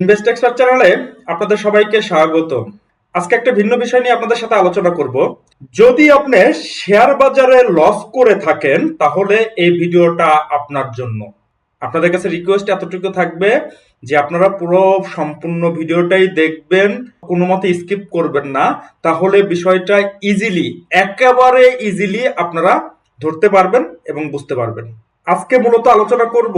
Invest expert চ্যানেলে আপনাদের সবাইকে স্বাগত। আজকে একটা ভিন্ন বিষয় নিয়ে আপনাদের সাথে আলোচনা করব। যদি আপনি শেয়ার বাজারে লস করে থাকেন, তাহলে এই ভিডিওটা আপনার জন্য। আপনাদের কাছে রিকোয়েস্ট এতটুকু থাকবে যে আপনারা পুরো সম্পূর্ণ ভিডিওটাই দেখবেন, কোনো মতে স্কিপ করবেন না। তাহলে বিষয়টা ইজিলি একেবারে ইজিলি আপনারা ধরতে পারবেন এবং বুঝতে পারবেন। আজকে মূলত আলোচনা করব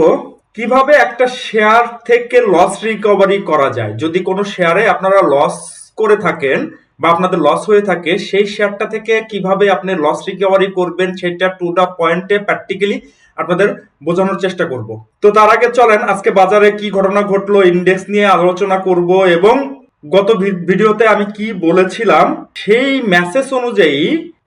কীভাবে একটা শেয়ার থেকে লস রিকভারি করা যায়? যদি কোনো শেয়ারে আপনারা লস করে থাকেন বা আপনাদের লস হয়ে থাকে, সেই শেয়ারটা থেকে কীভাবে আপনি লস রিকভারি করবেন সেটা টু দা পয়েন্টে প্র্যাকটিক্যালি আপনাদের বোঝানোর চেষ্টা করব। তো তার আগে চলেন, আজকে বাজারে কি ঘটনা ঘটলো ইন্ডেক্স নিয়ে আলোচনা করব এবং গত ভিডিওতে আমি কি বলেছিলাম, সেই মেসেজ অনুযায়ী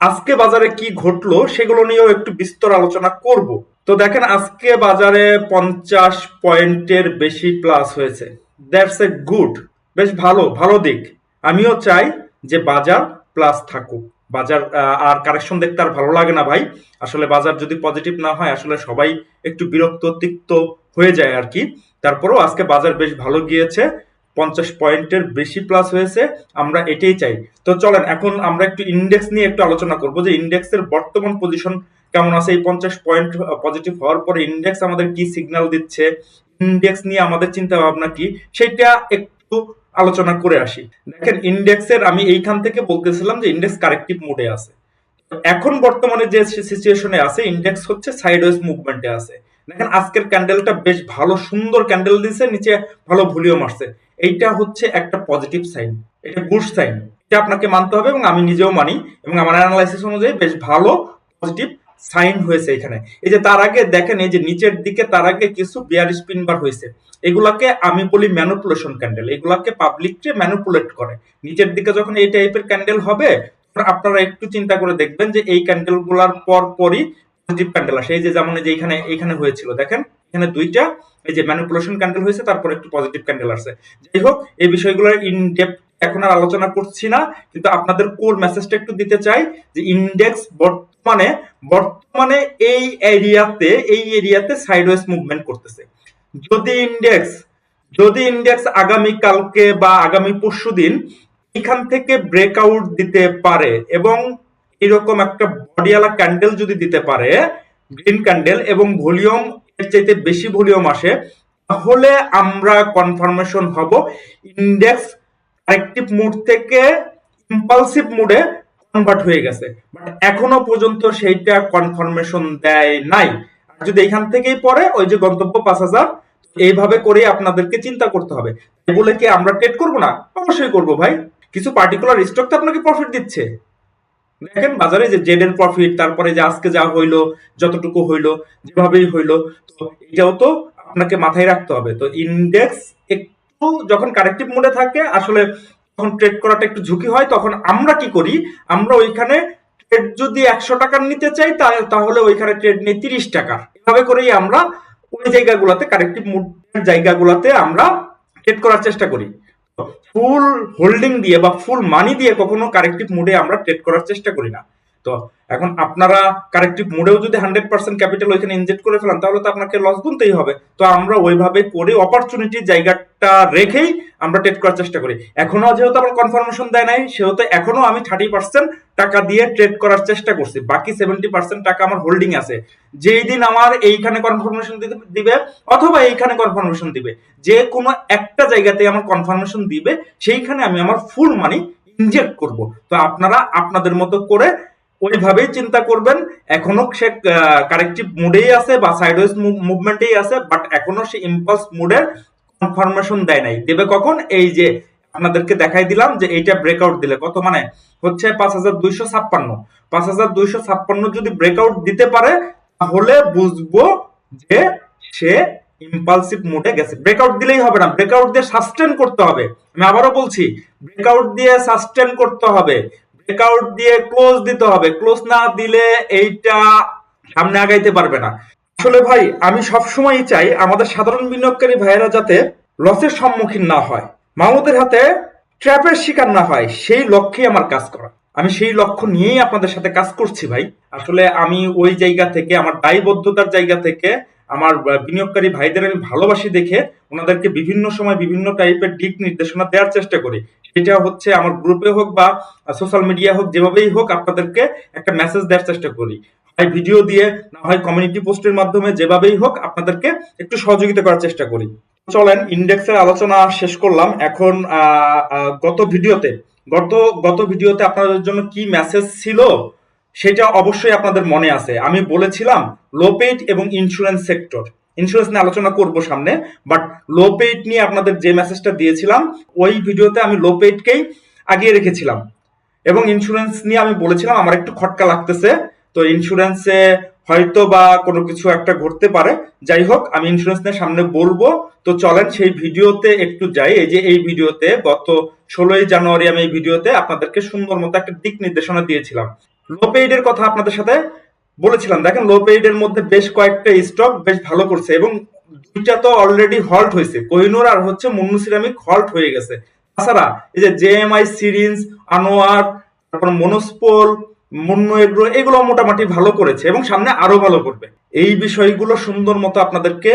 আজকে বাজারে কি ঘটলো সেগুলো নিয়েও একটু বিস্তর আলোচনা করব। তো দেখেন আজকে বাজারে পঞ্চাশ পয়েন্টের বেশি প্লাস হয়েছে। দ্যাটস এ গুড বেশ ভালো ভালো দিক। আমিও চাই যে বাজার প্লাস থাকুক। বাজার আর কারেকশন দেখতে আর ভালো লাগে না ভাই। আসলে বাজার যদি পজিটিভ না হয়, আসলে সবাই একটু বিরক্ত, তিক্ত হয়ে যায় আর কি। তারপরেও আজকে বাজার বেশ ভালো গিয়েছে। পঞ্চাশ পয়েন্টের বেশি প্লাস হয়েছে। আমরা এটাই চাই। তো চলেন, এখন আমরা একটু ইন্ডেক্স নিয়ে একটু আলোচনা করব যে ইন্ডেক্সের বর্তমান পজিশন কেমন আছে? এই পঞ্চাশ পয়েন্ট পজিটিভ হওয়ার পরে ইন্ডেক্স আমাদের কি সিগন্যাল দিচ্ছে? ইন্ডেক্স নিয়ে আমাদের চিন্তা ভাবনা কি? সেটা একটু আলোচনা করে আসি। দেখেন ইন্ডেক্সের আমি এইখান থেকে বলতেছিলাম যে ইন্ডেক্স কারেক্টিভ মোডে আছে। এখন বর্তমানে যে সিচুয়েশনে আছে ইন্ডেক্স হচ্ছে সাইডওয়েজ মুভমেন্টে আছে। দেখেন, আজকের ক্যান্ডেলটা বেশ ভালো, সুন্দর ক্যান্ডেল দিছে, নিচে ভালো ভলিউম আসছে। এইটা হচ্ছে একটা পজিটিভ সাইন এটা গুড সাইন এটা আপনাকে মানতে হবে এবং আমি নিজেও মানি এবং আমার অ্যানালাইসিস অনুযায়ী বেশ ভালো পজিটিভ সাইন হয়েছে এখানে। এই যে তার আগে দেখেন, এই যে নিচের দিকে তার আগে কিছু বিয়ার স্পিন বার হয়েছে। এগুলাকে আমি বলি ম্যানুপুলেশন ক্যান্ডেল। এগুলাকে পাবলিককে ম্যানুপুলেট করে। নিচের দিকে যখন এই টাইপের ক্যান্ডেল হবে, আপনারা একটু চিন্তা করে দেখবেন যে এই ক্যান্ডেলগুলার পর পরই পজিটিভ ক্যান্ডেল আসে। এই যে যেমন যে এখানে এখানে হয়েছিল, দেখেন? এখানে দুইটা, এই যে ম্যানিপুলেশন ক্যান্ডেল হয়েছে, তারপর একটু পজিটিভ ক্যান্ডেল আসছে যাই হোক, এই বিষয়গুলো ইন ডেপথ এখন আর আলোচনা করছি না, কিন্তু আপনাদের কোর মেসেজটা একটু দিতে চাই যে ইন্ডেক্স বর্তমানে বর্তমানে এই এরিয়াতে এই এরিয়াতে সাইডওয়েজ মুভমেন্ট করতেছে। যদি ইন্ডেক্স যদি ইন্ডেক্স আগামী কালকে বা আগামী পরশু দিন এখান থেকে ব্রেকআউট দিতে পারে এবং এরকম একটা বডিওয়ালা ক্যান্ডেল যদি দিতে পারে গ্রিন ক্যান্ডেল এবং ভলিউম এর চাইতে বেশি ভলিউম আসে, তাহলে আমরা কনফার্মেশন হব। ইন্ডেক্স কারেক্টিভ মুড থেকে ইম্পালসিভ মুডে কনভার্ট হয়ে গেছে। বাট এখনও পর্যন্ত সেইটা কনফার্মেশন দেয় নাই। যদি এখান থেকেই পড়ে, ওই যে গন্তব্য পাঁচ হাজার এইভাবে করে আপনাদেরকে চিন্তা করতে হবে। বলে কি আমরা ট্রেড করব না? অবশ্যই করব ভাই। কিছু পার্টিকুলার স্টক তো আপনাকে প্রফিট দিচ্ছে। দেখেন বাজারে যে জেড এর প্রফিট তারপরে যে আজকে যা হইল, যতটুকু হইল, যেভাবেই হইল, তো এটাও তো আপনাকে মাথায় রাখতে হবে। তো ইন্ডেক্স একটু যখন কারেক্টিভ মোডে থাকে, আসলে তখন ট্রেড করাটা একটু ঝুঁকি হয়, তখন আমরা কি করি? আমরা ওইখানে ট্রেড যদি একশো টাকার নিতে চাই তাহলে ওইখানে ট্রেড নেই তিরিশ টাকার। এভাবে করেই আমরা ওই জায়গাগুলোতে কারেক্টিভ মুভমেন্ট জায়গাগুলোতে আমরা ট্রেড করার চেষ্টা করি। ফুল হোল্ডিং দিয়ে বা ফুল মানি দিয়ে কখনো কারেক্টিভ মুডে আমরা ট্রেড করার চেষ্টা করি না। তো এখন আপনারা কারেক্টিভ মোডেও যদি হান্ড্রেড পার্সেন্ট ক্যাপিটাল ওইখানে ইনজেক্ট করে ফেলান, তাহলে তো আপনাকে লস গুনতেই হবে। তো আমরা ওইভাবে করে অপরচুনিটির জায়গাটা রেখেই আমরা ট্রেড করার চেষ্টা করি। এখনও যেহেতু আমার কনফার্মেশন দেয় নাই, সেহেতু এখনও আমি থার্টি পার্সেন্ট টাকা দিয়ে ট্রেড করার চেষ্টা করছি। বাকি সেভেন্টি পার্সেন্ট টাকা আমার হোল্ডিং আছে। যেই দিন আমার এইখানে কনফার্মেশন দিবে, অথবা এইখানে কনফার্মেশন দিবে, যে কোনো একটা জায়গাতে আমার কনফার্মেশন দিবে, সেইখানে আমি আমার ফুল মানি ইনজেক্ট করব। তো আপনারা আপনাদের মতো করে ওইভাবেই চিন্তা করবেন। এখনও সে কারেক্টিভ মুডেই আছে বা সাইডওয়েজ মুভমেন্টেই আছে বাট এখনও সে ইম্পালস মুডের কনফার্মেশন দেয় নাই। দেবে কখন? এই যে আপনাদেরকে দেখাই দিলাম যে এইটা ব্রেকআউট দিলে কত? মানে হচ্ছে পাঁচ হাজার দুইশো ছাপ্পান্ন। পাঁচ হাজার দুইশো ছাপ্পান্ন যদি ব্রেকআউট দিতে পারে, তাহলে বুঝব যে সে ইম্পালসিভ মোডে গেছে। ব্রেকআউট দিলেই হবে না। ব্রেকআউট দিয়ে সাস্টেন করতে হবে। আমি আবারও বলছি ব্রেকআউট দিয়ে সাস্টেন করতে হবে। ব্রেকআউট দিয়ে ক্লোজ দিতে হবে। ক্লোজ না দিলে এইটা সামনে আগাইতে পারবে না। আসলে ভাই, আমি সবসময়ই চাই আমাদের সাধারণ বিনিয়োগকারী ভাইয়েরা যাতে লসের সম্মুখীন না হয়। মামুদের হাতে ট্র্যাপের শিকার না হয়, সেই লক্ষ্যে আমার কাজ করা। আমি সেই লক্ষ্য নিয়েই আপনাদের সাথে কাজ করছি ভাই। আসলে আমি ওই জায়গা থেকে, আমার দায়বদ্ধতার জায়গা থেকে, আমার বিনিয়োগকারী ভাইদের আমি ভালোবাসি দেখে, ওনাদেরকে বিভিন্ন সময় বিভিন্ন টাইপের দিক নির্দেশনা দেওয়ার চেষ্টা করি। এটা হচ্ছে আমার গ্রুপে হোক বা সোশ্যাল মিডিয়া হোক, যেভাবেই হোক আপনাদেরকে একটা মেসেজ দেওয়ার চেষ্টা করি। হয় ভিডিও দিয়ে, না হয় কমিউনিটি পোস্টের মাধ্যমে, যেভাবেই হোক আপনাদেরকে একটু সহযোগিতা করার চেষ্টা করি। চলেন ইন্ডেক্সের আলোচনা শেষ করলাম। এখন গত ভিডিওতে গত গত ভিডিওতে আপনাদের জন্য কি মেসেজ ছিল, সেটা অবশ্যই আপনাদের মনে আছে। আমি বলেছিলাম লোপেট এবং ইন্স্যুরেন্স সেক্টর ইন্স্যুরেন্স নিয়ে আলোচনা করব সামনে বাট লোপেট নিয়ে আপনাদের যে মেসেজটা দিয়েছিলাম, ওই ভিডিওতে আমি লোপেটকেই আগিয়ে রেখেছিলাম। এবং ইন্স্যুরেন্স নিয়ে আমি বলেছিলাম, আমার একটু খটকা লাগতেছে, তো ইন্স্যুরেন্সে হয়তো বা কোনো কিছু একটা ঘটতে পারে। যাই হোক, আমি ইন্স্যুরেন্স নিয়ে সামনে বলব, তো চলেন সেই ভিডিওতে একটু যাই। এই যে এই ভিডিওতে গত ষোলোই জানুয়ারি আমি এই ভিডিওতে আপনাদেরকে সুন্দর মতো একটা দিক নির্দেশনা দিয়েছিলাম। লো পেইডের কথা আপনাদের সাথে বলেছিলাম, দেখেন লো পেইডের মধ্যে বেশ কয়েকটা স্টক বেশ ভালো করছে এবং দুইটা তো অলরেডি হল্ট হয়েছে। কোহিনুর আর হচ্ছে মুন্নু সিরামিক হল্ট হয়ে গেছে। তাছাড়া এই যে জেএমআই সিরিজ আনোয়ার, তারপর মনোস্পোল, মুন্নু এগ্রো, এগুলো মোটামুটি ভালো করেছে এবং সামনে আরও ভালো করবে। এই বিষয়গুলো সুন্দর মতো আপনাদেরকে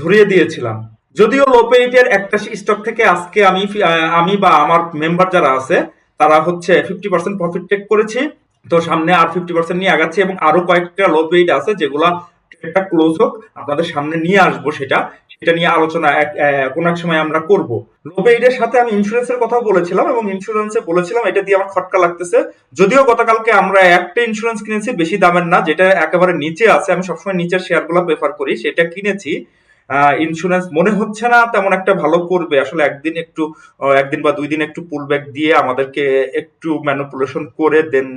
ধরিয়ে দিয়েছিলাম। যদিও লোপেইটের একটা স্টক থেকে আজকে আমি আমি বা আমার মেম্বার যারা আছে, তারা হচ্ছে ফিফটি পার্সেন্ট প্রফিট টেক করেছি। তো সামনে আর ফিফটি পার্সেন্ট নিয়ে আগাচ্ছি এবং আরও কয়েকটা লো পেইড আছে যেগুলা একটা ক্লোজ হোক, আপনাদের সামনে নিয়ে আসব সেটা। সেটা নিয়ে আলোচনা কোনো এক সময় আমরা করব। লো পেইডের সাথে আমি ইন্স্যুরেন্সের কথা বলেছিলাম এবং ইন্স্যুরেন্সে বলেছিলাম, এটা দিয়ে আমার খটকা লাগতেছে। যদিও গতকালকে আমরা একটা ইন্স্যুরেন্স কিনেছি, বেশি দামের না, যেটা একেবারে নিচে আছে, আমি সবসময় নিচের শেয়ারগুলো প্রেফার করি, সেটা কিনেছি। ইন্স্যুরেন্স মনে হচ্ছে না তেমন একটা ভালো করবে। আসলে একদিন একটু একদিন বা দুই দিন একটু পুল ব্যাক দিয়ে আমাদেরকে একটু ম্যানিপুলেশন করে দেন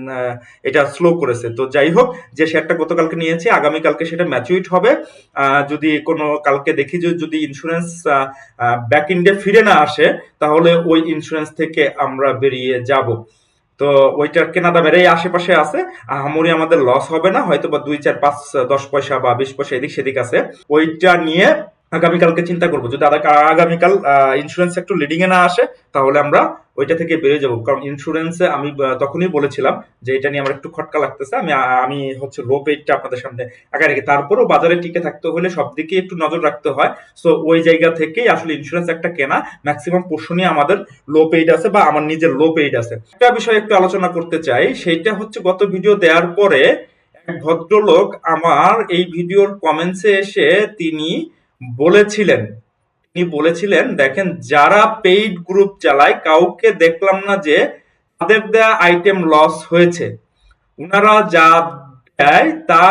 এটা স্লো করেছে। তো যাই হোক, যে শেয়ারটা গতকালকে নিয়েছি, আগামীকালকে সেটা ম্যাচুইট হবে। যদি কোনো, কালকে দেখি যে যদি ইন্স্যুরেন্স ব্যাক ইন্ডে ফিরে না আসে, তাহলে ওই ইন্স্যুরেন্স থেকে আমরা বেরিয়ে যাব। তো ওইটা কেনা দামের এই আশেপাশে আছে। আহামরি আমাদের লস হবে না হয়তো বা দুই, চার, পাঁচ, দশ পয়সা বা বিশ পয়সা এদিক সেদিক আছে। ওইটা নিয়ে আগামীকালকে চিন্তা করব। যদি আগামীকাল ইন্স্যুরেন্স একটু লিডিং এ না আসে, তাহলে আমরা ওইটা থেকে বেরিয়ে যাব। কারণ ইন্স্যুরেন্সে আমি তখনই বলেছিলাম যে এটা নিয়ে আমার একটু খটকা লাগতেছে। আমি আমি হচ্ছে লো পেইডটা আপনাদের সামনে আগে রেখে, তারপরও বাজারে টিকে থাকতে হলে সব দিকে একটু নজর রাখতে হয়। সো ওই জায়গা থেকেই আসলে ইন্স্যুরেন্স একটা কেনা ম্যাক্সিমাম পোর্শনই আমাদের লো পেইড আছে বা আমার নিজের লো পেইড আছে। একটা বিষয় একটু আলোচনা করতে চাই, সেইটা হচ্ছে গত ভিডিও দেওয়ার পরে এক ভদ্রলোক আমার এই ভিডিওর কমেন্টসে এসে তিনি বলেছিলেন। তিনি বলেছিলেন, দেখেন, যারা পেইড গ্রুপ চালায়, কাউকে দেখলাম না যে তাদের দেয়া আইটেম লস হয়েছে। উনারা যা দেয়, তা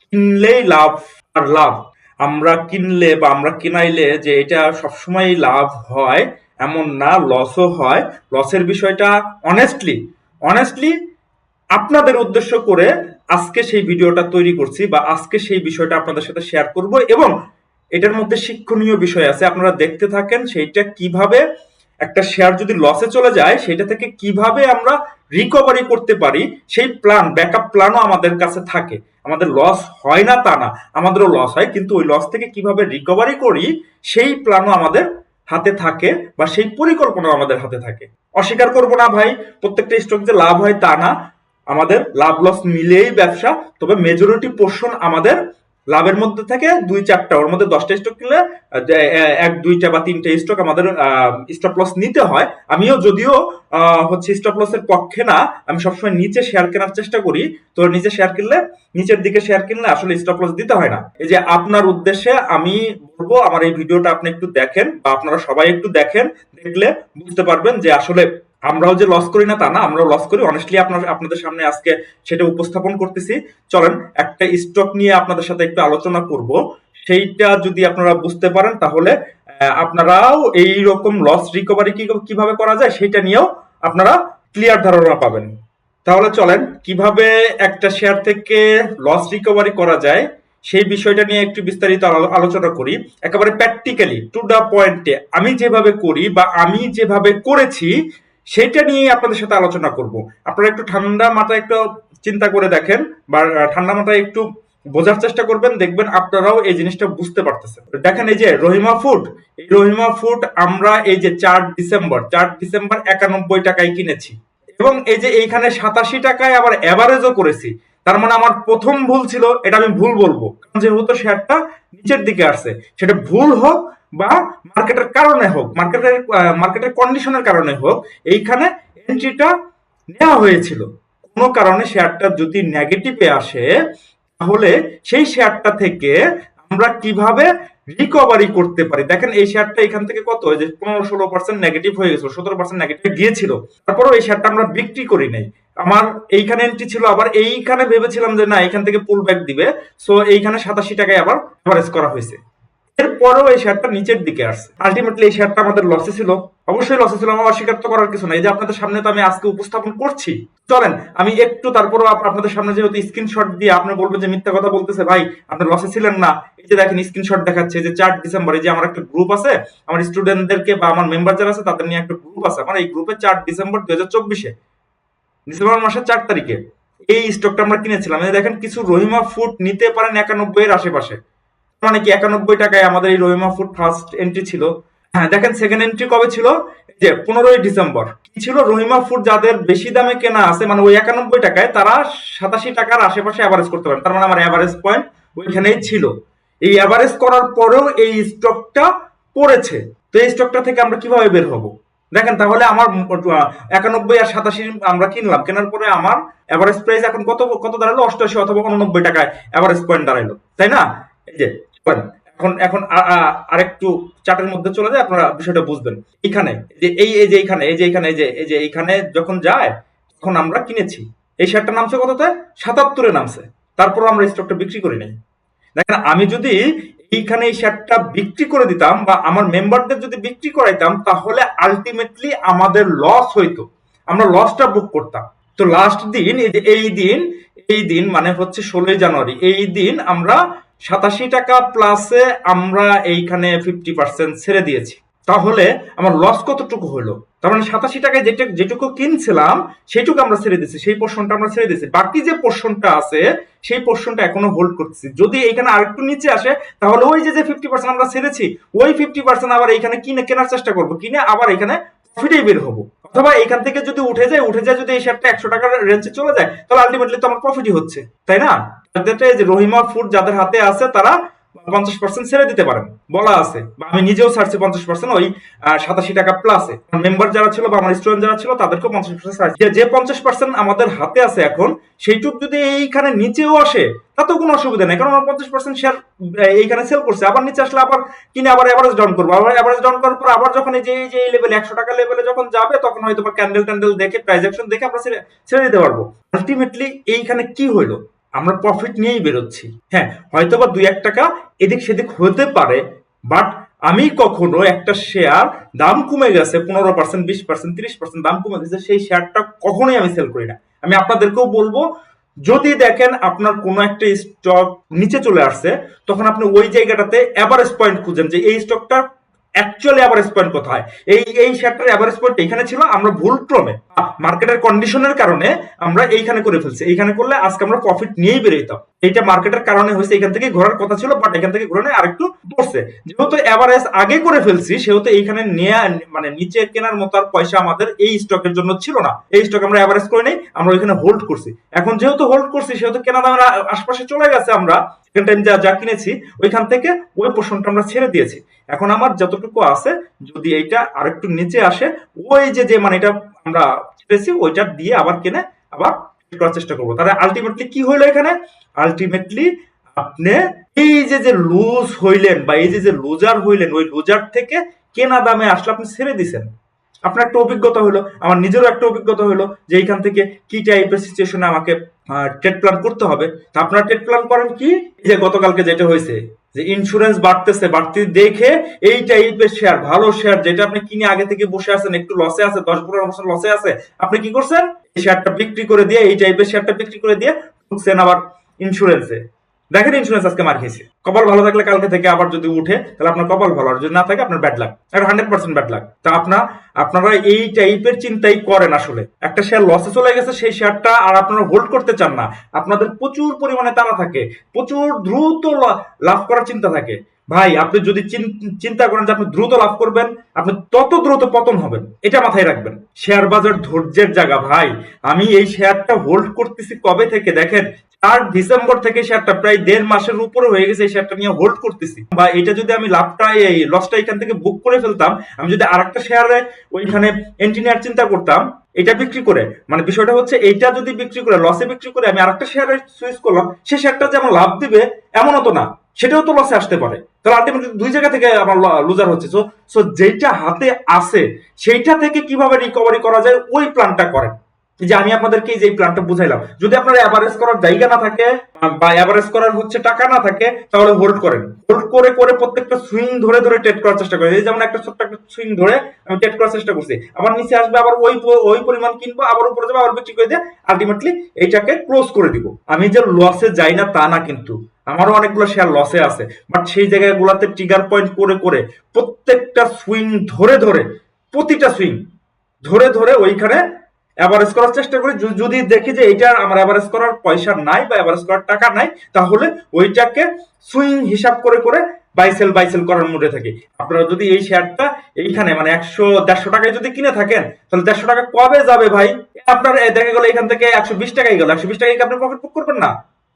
কিনলেই লাভ আর লাভ। আমরা কিনলে বা আমরা কিনাইলে যে এটা সবসময় লাভ হয়, এমন না লসও হয়। লসের বিষয়টা অনেস্টলি অনেস্টলি আপনাদের উদ্দেশ্য করে আজকে সেই ভিডিওটা তৈরি করছি বা আজকে সেই বিষয়টা আপনাদের সাথে শেয়ার করব এবং এটার মধ্যে শিক্ষণীয় বিষয় আছে, আপনারা দেখতে থাকেন সেইটা কীভাবে একটা শেয়ার যদি লসে চলে যায় সেটা থেকে কীভাবে আমরা রিকভারি করতে পারি, সেই প্ল্যান ব্যাকআপ প্ল্যানও আমাদের কাছে থাকে। আমাদের লস হয় না তা না, আমাদেরও লস হয়, কিন্তু ওই লস থেকে কীভাবে রিকভারি করি, সেই প্ল্যানও আমাদের হাতে থাকে বা সেই পরিকল্পনা আমাদের হাতে থাকে। অস্বীকার করব না ভাই, প্রত্যেকটা স্টক যে লাভ হয় তা না, আমাদের লাভ লস মিলেই ব্যবসা, তবে মেজরিটি পোর্শন আমাদের লাভের মধ্যে থেকে দুই চারটা, ওর মধ্যে দশটা স্টক কিনলে এক, দুইটা বা তিনটা স্টক আমাদের স্টপ লস নিতে হয়। আমিও যদিও হচ্ছে স্টপ লসের পক্ষে না, আমি সবসময় নিচে শেয়ার কেনার চেষ্টা করি। তো নিচে শেয়ার কিনলে, নিচের দিকে শেয়ার কিনলে আসলে স্টপ লস দিতে হয় না। এই যে আপনার উদ্দেশ্যে আমি বলব, আমার এই ভিডিওটা আপনি একটু দেখেন বা আপনারা সবাই একটু দেখেন, দেখলে বুঝতে পারবেন যে আসলে আমরাও যে লস করি না তা না, আমরাও লস করি। অনেস্টলি আপনার, আপনাদের সামনে আজকে সেটা উপস্থাপন করতেছি। চলেন, একটা স্টক নিয়ে আপনাদের সাথে একটু আলোচনা করব। সেইটা যদি আপনারা বুঝতে পারেন, তাহলে আপনারাও এই রকম লস রিকভারি কীভাবে করা যায় সেটা নিয়েও আপনারা ক্লিয়ার ধারণা পাবেন। তাহলে চলেন, কীভাবে একটা শেয়ার থেকে লস রিকভারি করা যায় সেই বিষয়টা নিয়ে একটু বিস্তারিত আলোচনা করি। একেবারে প্র্যাকটিক্যালি টু দা পয়েন্টে আমি যেভাবে করি বা আমি যেভাবে করেছি সেটা নিয়ে আপনাদের সাথে আলোচনা করব। আপনারা একটু ঠান্ডা মাথায় একটু চিন্তা করে দেখেন বা ঠান্ডা মাথায় একটু বোঝার চেষ্টা করবেন, দেখবেন আপনারাও এই জিনিসটা বুঝতে পারতেছেন। দেখেন এই যে রহিমা ফুড এই রহিমা ফুড আমরা এই যে চার ডিসেম্বর চার ডিসেম্বর একানব্বই টাকায় কিনেছি। এবং এই যে এইখানে সাতাশি টাকায় আবার এভারেজও করেছি। তার মানে আমার প্রথম ভুল ছিল, এটা আমি ভুল বলব। কারণ যেহেতু শেয়ারটা নিচের দিকে আসছে, সেটা ভুল হোক বা মার্কেটের কারণে হোক মার্কেটের মার্কেটের কন্ডিশনের কারণে হোক, এইখানে এন্ট্রিটা নেওয়া হয়েছিল। কোনো কারণে শেয়ারটা যদি নেগেটিভে আসে, তাহলে সেই শেয়ারটা থেকে আমরা কীভাবে রিকভারি করতে পারি? দেখেন, এই শেয়ারটা এখান থেকে কত? যে পনেরো ষোলো পার্সেন্ট নেগেটিভ হয়ে গেছিল, সতেরো পার্সেন্ট নেগেটিভ গিয়েছিল। তারপরেও এই শেয়ারটা আমরা বিক্রি করি নাই। আমার এইখানে এন্ট্রি ছিল, আবার এইখানে ভেবেছিলাম যে না এখান থেকে পুল ব্যাক দিবে। সো এইখানে সাতাশি টাকায় আবার অ্যাভারেজ করা হয়েছে। এরপরেও এই শেয়ারটা নিচের দিকে আসছে। আলটিমেটলি এই শেয়ারটা আমাদের লসে ছিল। অবশ্যই লসে ছিল, আমার অস্বীকার তো করার কিছু নাই। যে আপনাদের সামনে তো আমি আজকে উপস্থাপন করছি। চলেন, আমি একটু তারপরও আপ- আপনাদের সামনে যেহেতু স্ক্রিনশট দিয়ে আপনি বলবেন যে মিথ্যা কথা বলতেছে, ভাই, আপনি লসে ছিলেন না। এই যে দেখেন স্ক্রিনশট দেখাচ্ছে যে চার ডিসেম্বর এই যে আমার একটা গ্রুপ আছে, আমার স্টুডেন্টদেরকে বা আমার মেম্বার যারা আছে, তাদের নিয়ে একটা গ্রুপ আছে। আমার এই গ্রুপে চার ডিসেম্বর দুই হাজার চব্বিশে ডিসেম্বর মাসের চার তারিখে এই স্টকটা আমরা কিনেছিলাম। দেখেন, কিছু রহিমা ফুড নিতে পারেন একানব্বই এর আশেপাশে। মানে কি একানব্বই টাকায় আমাদের এই রহিমা ফুড ফার্স্ট এন্ট্রি ছিল? হ্যাঁ দেখেন সেকেন্ড এন্ট্রি কবে ছিল? যে পনেরোই ডিসেম্বর। ছিল? রহিমা ফুড যাদের বেশি দামে কেনা আছে মানে ওই একানব্বই টাকায় তারা সাতাশি টাকার আশেপাশে অ্যাভারেজ করতে পারেন। তার মানে আমার অ্যাভারেজ পয়েন্ট ওইখানেই ছিল। এই অ্যাভারেজ করার পরেও এই স্টকটা পড়েছে। তো এই স্টকটা থেকে আমরা কীভাবে বের হব? দেখেন, তাহলে আমার একানব্বই আর সাতাশি আমরা কিনলাম। কেনার পরে আমার অ্যাভারেজ প্রাইস এখন কত কত দাঁড়াল? অষ্টআশি অথবা উননব্বই টাকায় অ্যাভারেজ পয়েন্ট দাঁড়াল। তাই না? এখন এখন আরেকটু মধ্যে চলে যায়, আপনারা বিষয়টা বুঝবেন। এখানে, যে এই এই যে এইখানে এই যে এইখানে এই যে এই যে এইখানে যখন যায়, তখন আমরা কিনেছি। এই শেয়ারটা নামছে কততে? সাতাত্তরে নামছে। তারপর আমরা স্টকটা বিক্রি করি নাই। দেখেন, আমি যদি এইখানে এই শেয়ারটা বিক্রি করে দিতাম বা আমার মেম্বারদের যদি বিক্রি করাইতাম, তাহলে আলটিমেটলি আমাদের লস হইতো। আমরা লসটা বুক করতাম। তো লাস্ট দিন এই দিন এই দিন মানে হচ্ছে ষোলোই জানুয়ারি, এই দিন আমরা সাতাশি টাকা প্লাসে আমরা এইখানে ফিফটি পার্সেন্ট ছেড়ে দিয়েছি। তাহলে আমার লস কতটুকু হলো? তার মানে সাতাশি টাকায় যেটা যেটুকু কিনছিলাম, সেইটুকু আমরা ছেড়ে দিচ্ছি সেই পোর্শনটা আমরা ছেড়ে দিচ্ছি বাকি যে পোর্শনটা আছে, সেই পোর্শনটা এখনও হোল্ড করতেছি। যদি এখানে আরেকটু নিচে আসে, তাহলে ওই যে যে ফিফটি পার্সেন্ট আমরা ছেড়েছি, ওই ফিফটি পার্সেন্ট আবার এখানে কিনে কেনার চেষ্টা করব। কিনে আবার এখানে প্রফিটেই বের হব। অথবা এখান থেকে যদি উঠে যায় উঠে যায় যদি এই শেয়ারটা একশো টাকার রেঞ্জে চলে যায়, তাহলে আলটিমেটলি তো আমার প্রফিটই হচ্ছে। তাই না? যে রহিমা ফুড যাদের হাতে আছে, তারা পঞ্চাশ পার্সেন্ট ছেড়ে দিতে পারেন। বলা আছে। বা আমি নিজেও ছাড়ছি পঞ্চাশ পার্সেন্ট ওই সাতাশি টাকা প্লাসে মেম্বার যারা ছিল বা আমার স্টুডেন্ট যারা ছিল, তাদেরকেও পঞ্চাশ পার্সেন্ট ছাড়ছি। যে পঞ্চাশ পার্সেন্ট আমাদের হাতে আছে এখন, সেইটুক যদি এইখানে নিচেও আসে, তাতেও কোনো অসুবিধা নেই। কারণ আমার পঞ্চাশ পার্সেন্ট শেয়ার এইখানে সেল করছে। আবার নিচে আসলে আবার কিনে আবার এভারেজ ডাউন করব। আবার এভারেজ ডাউন করার পর আবার যখন এই যে এই যে, এই লেভেলে একশো টাকা লেভেলে যখন যাবে, তখন হয়তো ক্যান্ডেল ট্যান্ডেল দেখে প্রাইস অ্যাকশন দেখে আমরা ছেড়ে দিতে পারব। আলটিমেটলি এইখানে কি হইল? আমরা প্রফিট নিয়েই বেরোচ্ছি। হ্যাঁ হয়তো বা দুই এক টাকা এদিক সেদিক হতে পারে বাট আমি কখনো একটা শেয়ার দাম কমে গেছে পনেরো পার্সেন্ট বিশ পার্সেন্ট তিরিশ পার্সেন্ট দাম কমে গেছে, সেই শেয়ারটা কখনোই আমি সেল করি না। আমি আপনাদেরকেও বলব, যদি দেখেন আপনার কোনো একটা স্টক নিচে চলে আসছে, তখন আপনি ওই জায়গাটাতে অ্যাভারেজ পয়েন্ট খুঁজেন যে এই স্টকটা অ্যাকচুয়ালি অ্যাভারেজ পয়েন্ট কোথায়? এই এই শেয়ারটার অ্যাভারেজ পয়েন্ট এখানে ছিল, আমরা ভুল ক্রমে মার্কেটের কন্ডিশনের কারণে আমরা এইখানে করে ফেলছি। এইখানে করলে আজকে আমরা প্রফিট নিয়েই বেরোইতাম। এইটা মার্কেটের কারণে হয়েছে, এখান থেকে ঘোরার কথা ছিল বাট এখান থেকে ঘুরে আরেকটু পড়ছে যেহেতু অ্যাভারেজ আগে করে ফেলছি, সেহেতু এইখানে নেয়া মানে নিচে কেনার মতো আর পয়সা আমাদের এই স্টকের জন্য ছিল না। এই স্টক আমরা অ্যাভারেজ করে নেই, আমরা ওইখানে হোল্ড করছি। এখন যেহেতু হোল্ড করছি, সেহেতু কেনা দামের আশপাশে চলে গেছে আমরা সেকেন্ড টাইম যা যা কিনেছি, ওইখান থেকে ওই পোর্শনটা আমরা ছেড়ে দিয়েছি। এখন আমার যতটুকু আছে, যদি এইটা আরেকটু নিচে আসে, ওই যে যে মানে এটা আমরা ছেড়েছি ওইটা দিয়ে আবার কিনে আবার করার চেষ্টা করব। তাহলে আলটিমেটলি কি হইল এখানে? আলটিমেটলি আপনি এই যে যে লুজ হইলেন বা এই যে যে লুজার হইলেন, ওই লুজার থেকে কেনা দামে আসলে আপনি ছেড়ে দিছেন। আপনার একটা অভিজ্ঞতা হলো আমার নিজেরও একটা অভিজ্ঞতা হলো যে এইখান থেকে কি টাইপের সিচুয়েশনে আমাকে ট্রেড প্ল্যান করতে হবে। তা আপনারা ট্রেড প্ল্যান করেন কি? যে গতকালকে যেটা হয়েছে যে ইন্স্যুরেন্স বাড়তেছে, বাড়তি দেখে এই টাইপের শেয়ার ভালো শেয়ার যেটা আপনি কিনে আগে থেকে বসে আছেন, একটু লসে আছে, দশ পনেরো পার্সেন্ট লসে আছে, আপনি কি করছেন? এই শেয়ারটা বিক্রি করে দিয়ে, এই টাইপের শেয়ারটা বিক্রি করে দিয়ে ঢুকছেন আবার ইন্স্যুরেন্সে দেখেন ইন্স্যুরেন্স আজকে মার খেয়েছে। কপাল ভালো থাকলে কালকে থেকে আবার যদি উঠে, তাহলে আপনার কপাল ভালো। আর যদি না থাকে, আপনার ব্যাড লাগ একটা হান্ড্রেড পার্সেন্ট ব্যাড লাগ তা আপনার আপনারা এই টাইপের চিন্তাই করেন আসলে। একটা শেয়ার লসে চলে গেছে, সেই শেয়ারটা আর আপনারা হোল্ড করতে চান না। আপনাদের প্রচুর পরিমাণে তারা থাকে। প্রচুর দ্রুত লাভ করার চিন্তা থাকে। ভাই, আপনি যদি চিন্তা করেন যে আপনি দ্রুত লাভ করবেন, আপনি তত দ্রুত পতন হবেন, এটা মাথায় রাখবেন। শেয়ার বাজার ধৈর্যের জায়গা ভাই। আমি এই শেয়ারটা হোল্ড করতেছি কবে থেকে? দেখেন, চার ডিসেম্বর থেকে শেয়ারটা প্রায় দেড় মাসের উপরে হয়ে গেছে, এই শেয়ারটা নিয়ে হোল্ড করতেছি। বা এটা যদি আমি লাভটা এই লসটা এখান থেকে বুক করে ফেলতাম, আমি যদি আরেকটা শেয়ারে ওইখানে এন্ট্রি নেওয়ার চিন্তা করতাম, এটা বিক্রি করে মানে বিষয়টা হচ্ছে এইটা যদি বিক্রি করে লসে বিক্রি করে আমি আরেকটা শেয়ারে সুইচ করলাম, সে শেয়ারটা যেমন লাভ দিবে, এমনও তো না। সেটাও তো লসে আসতে পারে। তাহলে আলটিমেটলি দুই জায়গা থেকে আমার লুজার হচ্ছে। সো সো যেটা হাতে আসে সেইটা থেকে কীভাবে রিকভারি করা যায়, ওই প্ল্যানটা করেন। যে আমি আপনাদেরকে যে প্ল্যানটা বুঝাইলাম, যদি আপনার অ্যাভারেজ করার জায়গা না থাকে বা অ্যাভারেজ করার হচ্ছে টাকা না থাকে, তাহলে হোল্ড করেন। হোল্ড করে করে প্রত্যেকটা সুইং ধরে ধরে ট্রেড করার চেষ্টা করেন। এই যেমন একটা ছোট্ট একটা সুইং ধরে আমি ট্রেড করার চেষ্টা করছি। আবার নিচে আসবে, আবার ওই ওই পরিমাণ কিনবো, আবার উপরে যাব, আবার বিক্রি করে দিয়ে আলটিমেটলি এইটাকে ক্লোজ করে দিব। আমি যে লসে যাই না, তা না কিন্তু। আমারও অনেকগুলো শেয়ার লসে আছে। বাট সেই জায়গাগুলোতে ট্রিগার পয়েন্ট করে করে প্রত্যেকটা সুইং ধরে ধরে, প্রতিটা সুইং ধরে ধরে ওইখানে অ্যাভারেজ করার চেষ্টা করি। যদি দেখি যে এটা আমার অ্যাভারেজ করার পয়সা নাই বা অ্যাভারেজ করার টাকা নাই, তাহলে ওইটাকে সুইং হিসাব করে করে বাইসেল বাইসেল করার মুডে থাকি। আপনারা যদি এই শেয়ারটা এইখানে মানে একশো, দেড়শো টাকায় যদি কিনে থাকেন, তাহলে দেড়শো টাকা কবে যাবে ভাই? আপনার দেখা গেলো এখান থেকে একশো বিশ টাকায় গেল। একশো বিশ টাকায় আপনি প্রফিট বুক করবেন না?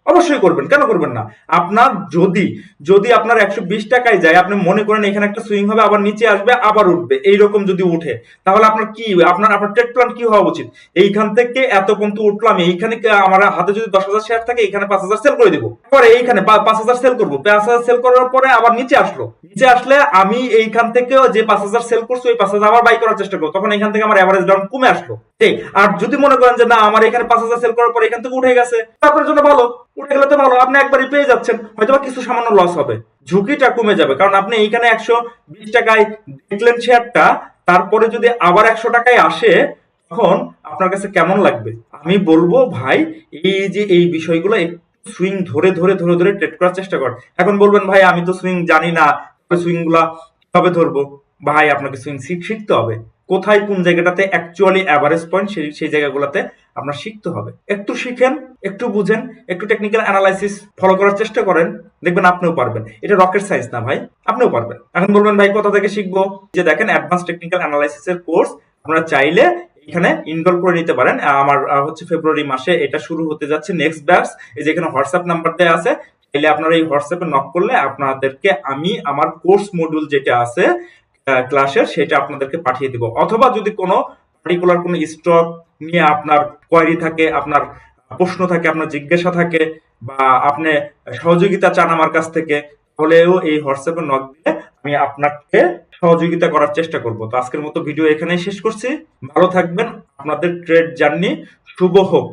অবশ্যই করবেন। কেন করবেন না? আপনার যদি যদি আপনার একশো বিশ টাকায় যায়, আপনি মনে করেন এখানে একটা সুইং হবে, আবার নিচে আসবে, আবার উঠবে, এইরকম যদি উঠে, তাহলে আপনার কি, আপনার আপনার ট্রেড প্ল্যান কি হওয়া উচিত? এইখান থেকে এত পর্যন্ত উঠলাম, এইখানে আমার হাতে যদি দশ হাজার শেয়ার থাকে এখানে পাঁচ হাজার সেল করে দিব। পরে এইখানে পাঁচ হাজার সেল করব। পাঁচ হাজার সেল করার পরে আবার নিচে আসলো। নিচে আসলে আমি এইখান থেকে যে পাঁচ হাজার সেল করছি, ওই পাঁচ হাজার আবার বাই করার চেষ্টা করব। তখন এখান থেকে আমার অ্যাভারেজ ডাউন কমে আসলো। ঠিক। আর যদি মনে করেন যে না, আমার এখানে পাঁচ হাজার সেল করার পর এখান থেকে উঠে গেছে আপনার জন্য ভালো। উঠে গেলে তো ভালো, আপনি একবারই পেয়ে যাচ্ছেন হয়তো কিছু সামান্য লস হবে। ঝুঁকিটা কমে যাবে, কারণ আপনি এইখানে একশো বিশ টাকায় দেখলেন শেয়ারটা তারপরে যদি আবার একশো টাকায় আসে, তখন আপনার কাছে কেমন লাগবে? আমি বলব, ভাই, এই যে এই বিষয়গুলো একটু সুইং ধরে ধরে ধরে ধরে ট্রেড করার চেষ্টা কর। এখন বলবেন, ভাই, আমি তো সুইং জানি না সুইংগুলা কীভাবে ধরবো? ভাই, আপনাকে সুইং শিখতে হবে। কোথায় কোন জায়গাটাতে অ্যাকচুয়ালি অ্যাভারেজ পয়েন্ট সেই সেই জায়গাগুলোতে আপনার শিখতে হবে। একটু শিখেন, একটু বুঝেন, একটু টেকনিক্যাল অ্যানালাইসিস ফলো করার চেষ্টা করেন, দেখবেন আপনিও পারবেন। এটা রকেট সায়েন্স না ভাই, আপনিও পারবেন। এখন বলবেন ভাই, কোথা থেকে শিখব? যে দেখেন অ্যাডভান্স টেকনিক্যাল অ্যানালাইসিস এর কোর্স আপনারা চাইলে এখানে ইনরোল করে নিতে পারেন। আমার হচ্ছে ফেব্রুয়ারি মাসে এটা শুরু হতে যাচ্ছে নেক্সট ব্যাচ এই যে এখানে হোয়াটসঅ্যাপ নাম্বার দেওয়া আছে, চাইলে আপনারা এই হোয়াটসঅ্যাপে নক করলে আপনাদেরকে আমি, আমার কোর্স মডিউল যেটা আছে ক্লাসের সেটা আপনাদেরকে পাঠিয়ে দিব। অথবা যদি কোনো পার্টিকুলার কোনো স্টক নিয়ে আপনার কোয়ারি থাকে, আপনার প্রশ্ন থাকে, আপনার জিজ্ঞাসা থাকে, বা আপনি সহযোগিতা চান আমার কাছ থেকে হলেও এই হোয়াটসঅ্যাপে নক দিয়ে আমি আপনাকে সহযোগিতা করার চেষ্টা করব। তো আজকের মতো ভিডিও এখানেই শেষ করছি। ভালো থাকবেন। আপনাদের ট্রেড জার্নি শুভ হোক।